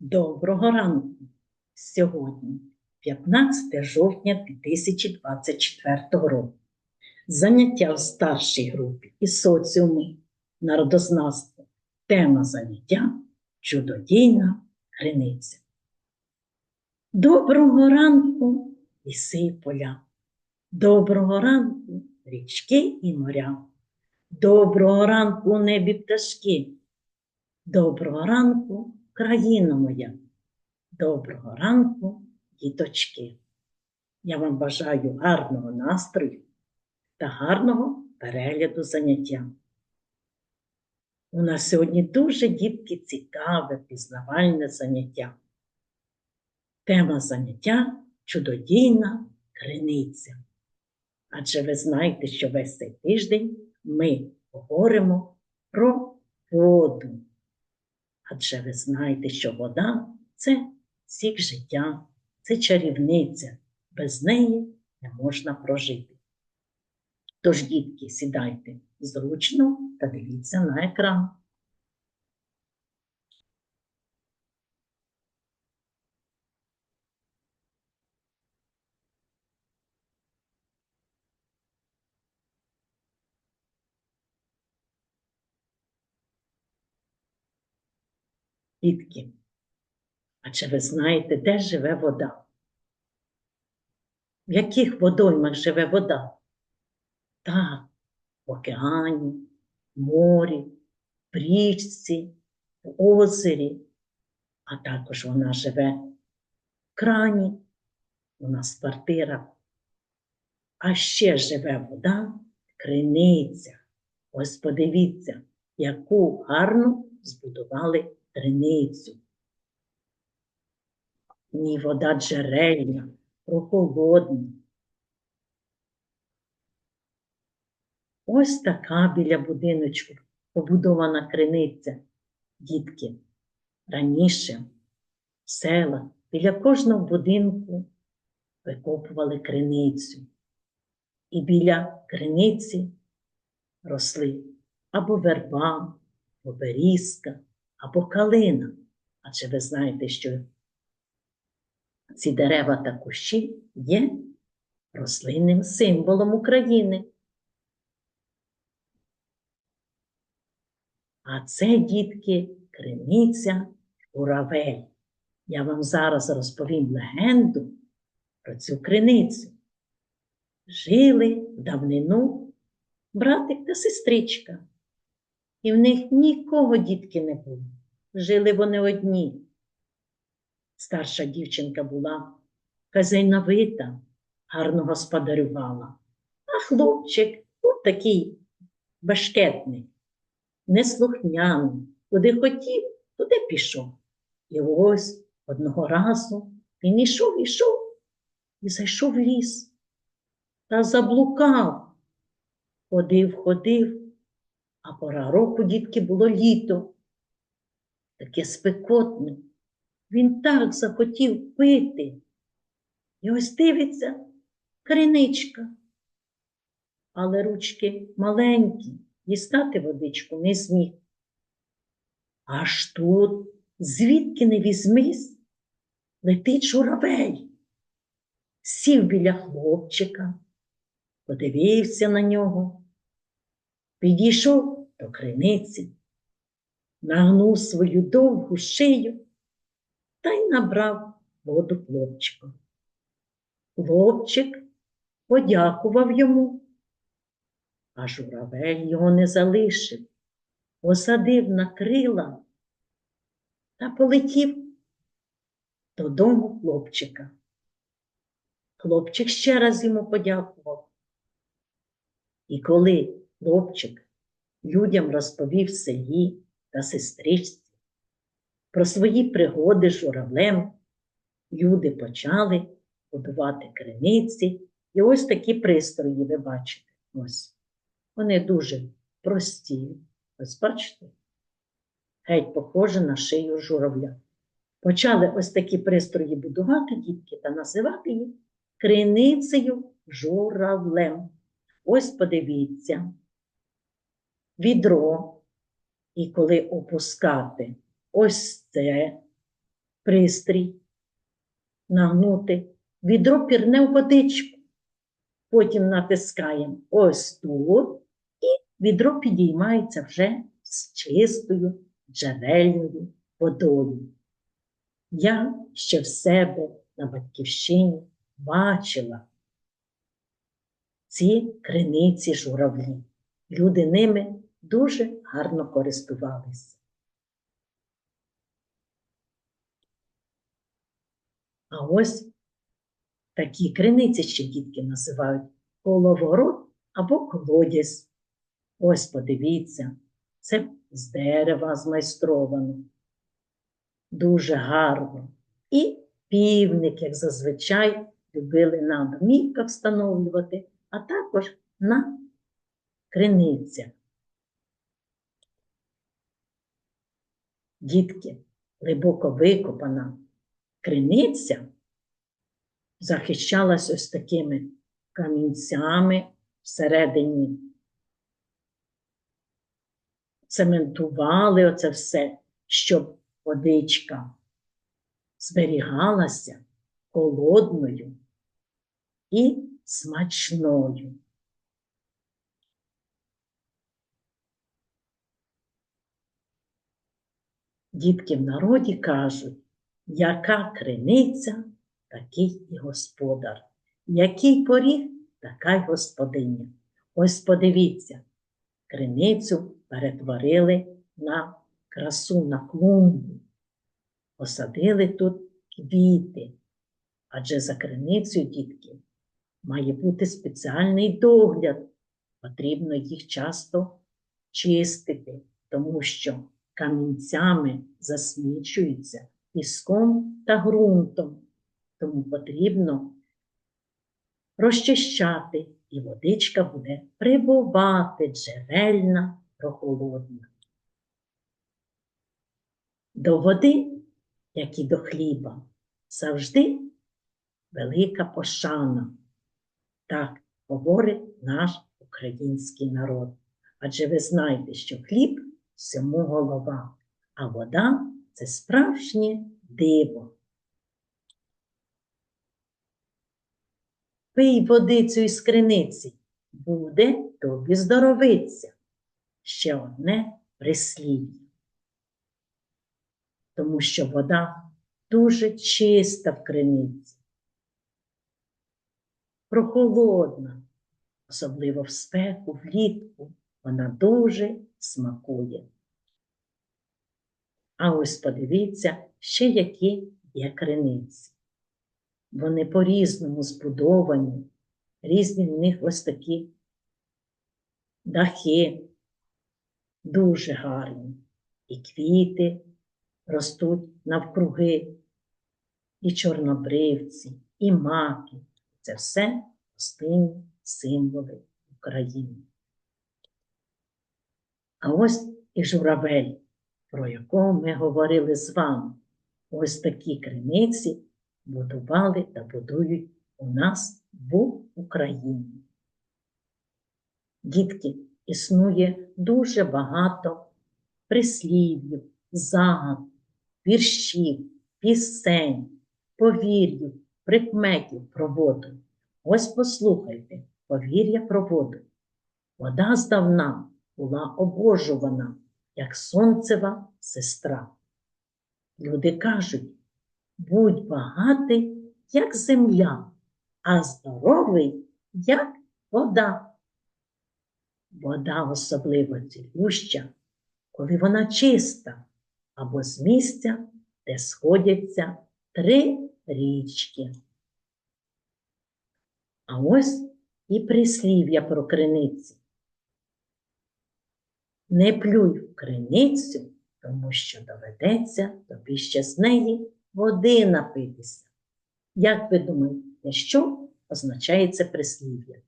Доброго ранку! Сьогодні 15 жовтня 2024 року. Заняття в старшій групі із соціуму, народознавство. Тема заняття чудодійна криниця. Доброго ранку, ліси і поля. Доброго ранку, річки і моря. Доброго ранку небі пташки. Доброго ранку, країна моя. Доброго ранку, діточки. Я вам бажаю гарного настрою та гарного перегляду заняття. У нас сьогодні дуже дітки цікаве пізнавальне заняття. Тема заняття чудодійна криниця. Адже ви знаєте, що весь цей тиждень ми говоримо про воду. Адже ви знаєте, що вода це сік життя, це чарівниця, без неї не можна прожити. Тож, дітки, сідайте зручно та дивіться на екран. Дітки, а чи ви знаєте, де живе вода? В яких водоймах живе вода? Так, в океані, в морі, в річці, в озері, а також вона живе в крані, у нас в квартирах. А ще живе вода в криницях. Ось подивіться, яку гарну збудували криницю. Ні, вода джерельна, прохолодна. Ось така біля будиночку побудована криниця. Дітки, раніше в селах біля кожного будинку викопували криницю. І біля криниці росли або верба, або берізка, або калина. Адже ви знаєте, що ці дерева та кущі є рослинним символом України. А це, дітки, криниця Журавель. Я вам зараз розповім легенду про цю криницю. Жили в давнину братик та сестричка, і в них нікого дітки не було. Жили вони одні. Старша дівчинка була хазяйновита, гарно господарювала, а хлопчик був такий башкетний, неслухняний, куди хотів, туди пішов. І ось одного разу він ішов, ішов і зайшов в ліс та заблукав. Ходив, ходив, а пора року дітки було літо. Таке спекотне. Він так захотів пити. І ось дивиться криничка. Але ручки маленькі, дістати водичку не зміг. Аж тут, звідки не візьмись, летить журавель. Сів біля хлопчика, подивився на нього, підійшов до криниці, нагнув свою довгу шию та й набрав воду хлопчику. Хлопчик подякував йому, а журавель його не залишив, посадив на крила та полетів додому хлопчика. Хлопчик ще раз йому подякував. І коли хлопчик людям розповів селі та сестричці, про свої пригоди журавлем люди почали будувати криниці. І ось такі пристрої, ви бачите. Ось. Вони дуже прості. Ось бачите? Геть похоже на шию журавля. Почали ось такі пристрої будувати дітки та називати їх криницею журавлем. Ось подивіться, відро, і коли опускати ось це пристрій, нагнути, відро пірне в водичку. Потім натискаємо ось тут, і відро підіймається вже з чистою джерельною водою. Я ще в себе на батьківщині бачила ці криниці журавлі. Люди ними дуже гарно користувалися. А ось такі криниці ще дітки називають коловорот або колодязь. Ось подивіться, це з дерева змайстровано. Дуже гарно. І півник, як зазвичай, любили на домівках встановлювати, а також на криницях. Дітки, глибоко викопана криниця захищалась ось такими камінцями всередині. Цементували оце все, щоб водичка зберігалася холодною і смачною. Дітки в народі кажуть, яка криниця, такий і господар, який поріг, така й господиня. Ось подивіться, криницю перетворили на красу, на клумбу, посадили тут квіти, адже за криницею, дітки, має бути спеціальний догляд. Потрібно їх часто чистити, тому що камінцями засмічуються піском та ґрунтом, тому потрібно розчищати, і водичка буде прибувати джерельна, прохолодна. До води, як і до хліба, завжди велика пошана. Так говорить наш український народ. Адже ви знаєте, що хліб всьому голова, а вода це справжнє диво. Пий водицю із криниці, буде тобі здоровиться. Ще одне прислів'я. Тому що вода дуже чиста в криниці, прохолодна, особливо в спеку, влітку, вона дуже смакує. А ось подивіться, ще які є криниці. Вони по-різному збудовані, різні в них ось такі дахи, дуже гарні. І квіти ростуть навкруги, і чорнобривці, і маки. Це все гостинні символи України. А ось і журавель, про якого ми говорили з вами. Ось такі криниці будували та будують у нас в Україні. Дітки, існує дуже багато прислів'їв, загад, віршів, пісень, повір'їв, прикметів про воду. Ось послухайте повір'я про воду. Вода здавна була обожувана, як сонцева сестра. Люди кажуть, будь багатий, як земля, а здоровий, як вода. Вода особливо цілюща, коли вона чиста, або з місця, де сходяться три річки. А ось і прислів'я про криниці. Не плюй в криницю, тому що доведеться тобі ще з неї води напитися. Як ви думаєте, що означає це прислів'я?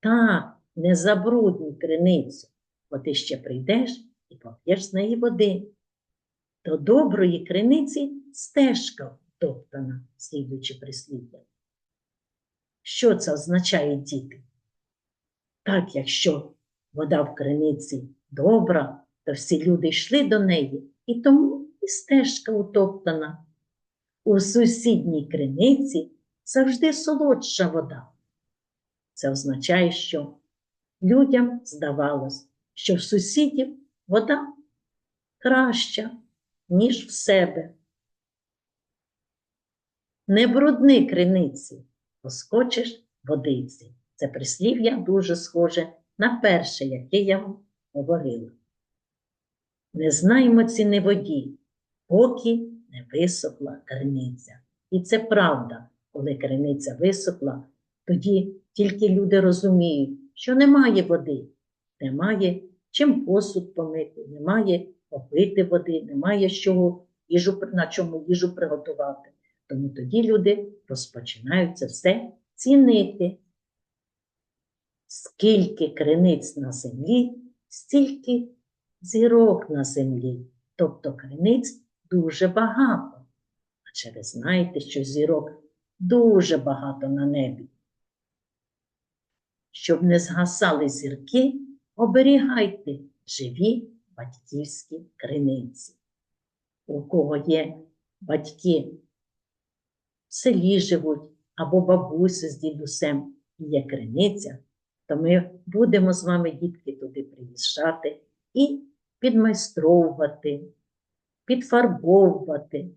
Так, не забруднюй криницю, бо ти ще прийдеш і поп'єш з неї води. До доброї криниці стежка втоптана, слідуючи прислів'я. Що це означає діти? Так, якщо вода в криниці добра, то всі люди йшли до неї і тому і стежка утоптана. У сусідній криниці завжди солодша вода. Це означає, що людям здавалось, що в сусідів вода краща, ніж в себе. Не брудни криниці, поскочиш водиці. Це прислів'я дуже схоже на перше, яке я вам говорила. Не знаємо ціни воді, поки не висохла криниця. І це правда, коли криниця висохла, тоді тільки люди розуміють, що немає води, немає чим посуд помити, немає попити води, немає чого їжу, на чому їжу приготувати. Тому тоді люди розпочинають це все цінити. Скільки криниць на землі, стільки зірок на землі, тобто криниць дуже багато. Адже ви знаєте, що зірок дуже багато на небі. Щоб не згасали зірки, оберігайте живі батьківські криниці. У кого є батьки в селі живуть або бабуси з дідусем є криниця, то ми будемо з вами, дітки, туди приїжджати і підмайстровувати, підфарбовувати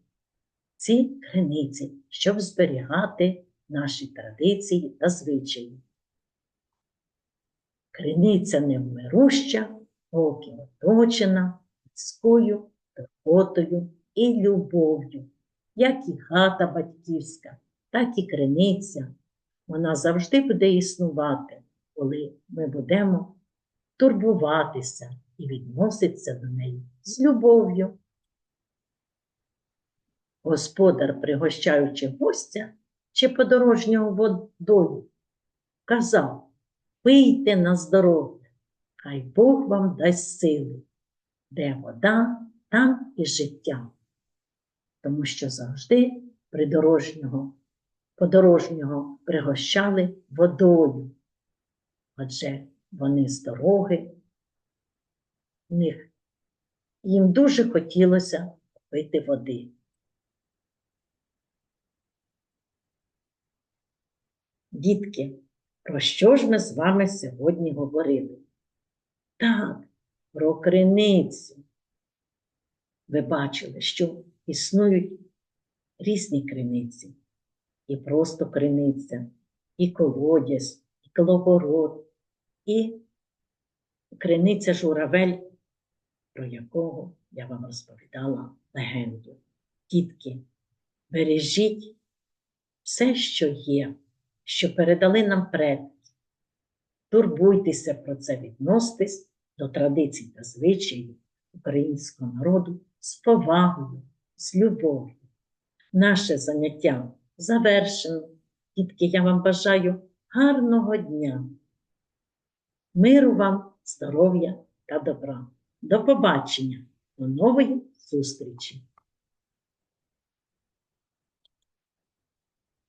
ці криниці, щоб зберігати наші традиції та звичаї. Криниця невмируща, поки оточена людською турботою і любов'ю, як і хата батьківська, так і криниця. Вона завжди буде існувати, коли ми будемо турбуватися і відноситися до неї з любов'ю. Господар, пригощаючи гостя чи подорожнього водою, казав Пийте на здоров'я, хай Бог вам дасть сили, де вода, там і життя. Тому що завжди придорожнього, подорожнього пригощали водою, адже вони з дороги, в них їм дуже хотілося пити води. Дітки, про що ж ми з вами сьогодні говорили? Так, про криницю. Ви бачили, що існують різні криниці, і просто криниця, і колодязь, і коловорот, і криниця журавель, про якого я вам розповідала легенду. Дітки, бережіть все, що є що передали нам предки. Турбуйтеся про це, відноситесь до традицій та звичаїв українського народу з повагою, з любов'ю. Наше заняття завершено. Дітки, я вам бажаю гарного дня, миру вам, здоров'я та добра. До побачення, до нової зустрічі!